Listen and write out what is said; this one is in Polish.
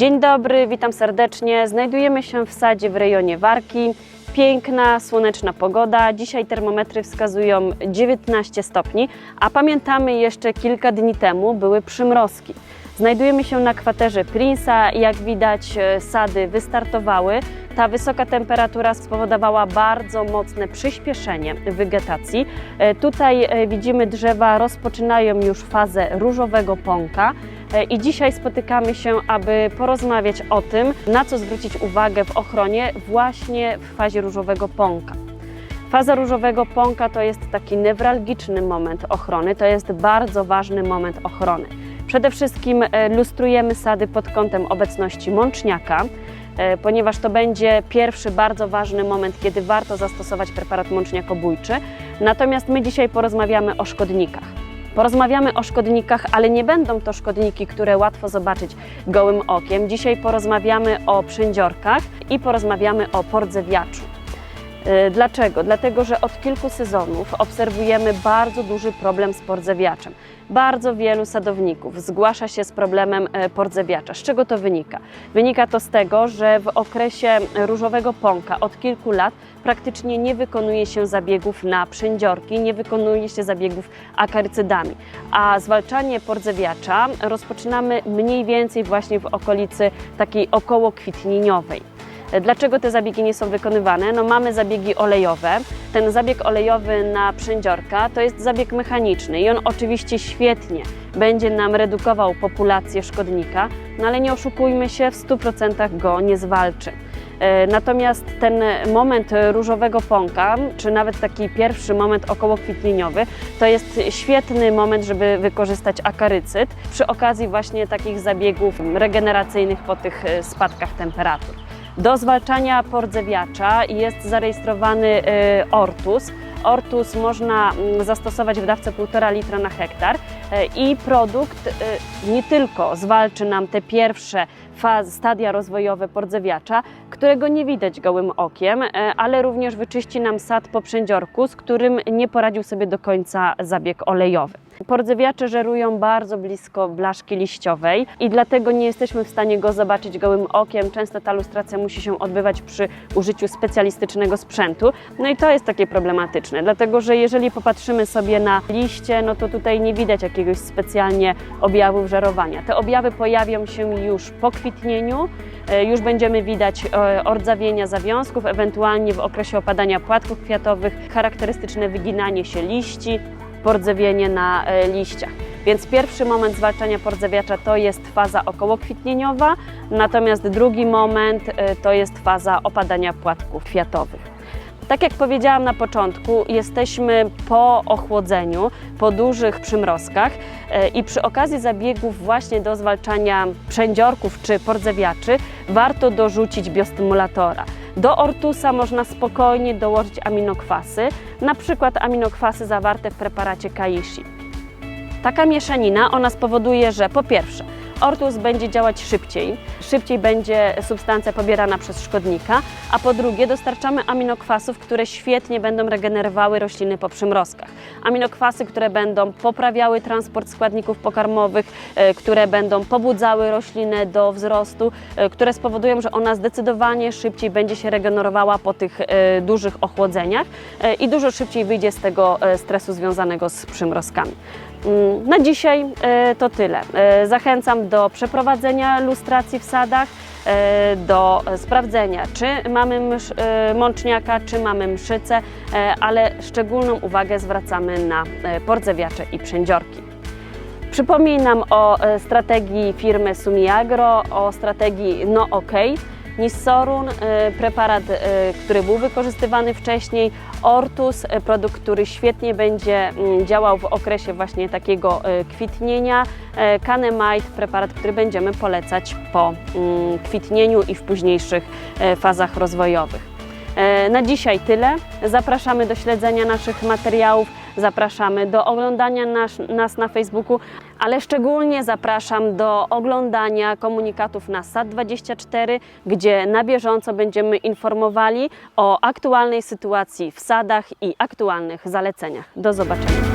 Dzień dobry, witam serdecznie. Znajdujemy się w sadzie w rejonie Warki. Piękna, słoneczna pogoda. Dzisiaj termometry wskazują 19 stopni, a pamiętamy jeszcze kilka dni temu były przymrozki. Znajdujemy się na kwaterze Prince'a. Jak widać, e, sady wystartowały. Ta wysoka temperatura spowodowała bardzo mocne przyspieszenie wegetacji. E, Tutaj e, widzimy drzewa rozpoczynają już fazę różowego pąka. I dzisiaj spotykamy się, aby porozmawiać o tym, na co zwrócić uwagę w ochronie właśnie w fazie różowego pąka. Faza różowego pąka to jest taki newralgiczny moment ochrony, to jest bardzo ważny moment ochrony. Przede wszystkim e, lustrujemy sady pod kątem obecności mączniaka, e, ponieważ to będzie pierwszy bardzo ważny moment, kiedy warto zastosować preparat mączniakobójczy. Natomiast my dzisiaj porozmawiamy o szkodnikach. Porozmawiamy o szkodnikach, ale nie będą to szkodniki, które łatwo zobaczyć gołym okiem. Dzisiaj porozmawiamy o przędziorkach i porozmawiamy o pordzewiaczu. Y, Dlaczego? Dlatego, że od kilku sezonów obserwujemy bardzo duży problem z pordzewiaczem. Bardzo wielu sadowników zgłasza się z problemem e, pordzewiacza. Z czego to wynika? Wynika to z tego, że w okresie różowego pąka od kilku lat praktycznie nie wykonuje się zabiegów na przędziorki, nie wykonuje się zabiegów akarycydami. A zwalczanie pordzewiacza rozpoczynamy mniej więcej właśnie w okolicy takiej okołokwitnieniowej. Dlaczego te zabiegi nie są wykonywane? No mamy zabiegi olejowe. Ten zabieg olejowy na przędziorka to jest zabieg mechaniczny i on oczywiście świetnie będzie nam redukował populację szkodnika, no ale nie oszukujmy się, w 100% go nie zwalczy. E, Natomiast ten moment różowego pąka, czy nawet taki pierwszy moment okołokwitnieniowy, to jest świetny moment, żeby wykorzystać akarycyd przy okazji właśnie takich zabiegów regeneracyjnych po tych e, spadkach temperatur. Do zwalczania pordzewiacza jest zarejestrowany e, ortus. Ortus można mm, zastosować w dawce 1,5 litra na hektar e, i produkt e, nie tylko zwalczy nam te pierwsze fazy, stadia rozwojowe pordzewiacza, którego nie widać gołym okiem, ale również wyczyści nam sad po przędziorku, z którym nie poradził sobie do końca zabieg olejowy. Pordzewiacze żerują bardzo blisko blaszki liściowej i dlatego nie jesteśmy w stanie go zobaczyć gołym okiem. Często ta lustracja musi się odbywać przy użyciu specjalistycznego sprzętu. No i to jest takie problematyczne, dlatego że jeżeli popatrzymy sobie na liście, no to tutaj nie widać jakiegoś specjalnie objawów żerowania. Te objawy pojawią się już po kwitnieniu, e, już będziemy widać e, ordzawienia zawiązków, ewentualnie w okresie opadania płatków kwiatowych, charakterystyczne wyginanie się liści, pordzewienie na e, liściach. Więc pierwszy moment zwalczania pordzewiacza to jest faza okołokwitnieniowa, natomiast drugi moment e, to jest faza opadania płatków kwiatowych. Tak jak powiedziałam na początku, jesteśmy po ochłodzeniu, po dużych przymrozkach e, i przy okazji zabiegów właśnie do zwalczania przędziorków czy pordzewiaczy warto dorzucić biostymulatora. Do ortusa można spokojnie dołożyć aminokwasy, na przykład aminokwasy zawarte w preparacie Kaishi. Taka mieszanina, ona spowoduje, że po pierwsze, ortus będzie działać szybciej, szybciej będzie substancja pobierana przez szkodnika, a po drugie dostarczamy aminokwasów, które świetnie będą regenerowały rośliny po przymrozkach. Aminokwasy, które będą poprawiały transport składników pokarmowych, e, które będą pobudzały roślinę do wzrostu, e, które spowodują, że ona zdecydowanie szybciej będzie się regenerowała po tych e, dużych ochłodzeniach i dużo szybciej wyjdzie z tego stresu związanego z przymrozkami. Mm, Na dzisiaj to tyle. Zachęcam do przeprowadzenia lustracji w sadach, e, do sprawdzenia, czy mamy msz, e, mączniaka, czy mamy mszycę, e, ale szczególną uwagę zwracamy na e, pordzewiacze i przędziorki. Przypominam o strategii firmy Sumiagro, o strategii No OK. Nissorun, e, preparat, e, który był wykorzystywany wcześniej, Ortus, e, produkt, który świetnie będzie mm, działał w okresie właśnie takiego kwitnienia, Canemite, preparat, który będziemy polecać po mm, kwitnieniu i w późniejszych fazach rozwojowych. Na dzisiaj tyle. Zapraszamy do śledzenia naszych materiałów, zapraszamy do oglądania nas, nas na Facebooku, ale szczególnie zapraszam do oglądania komunikatów na SAD24, gdzie na bieżąco będziemy informowali o aktualnej sytuacji w sadach i aktualnych zaleceniach. Do zobaczenia.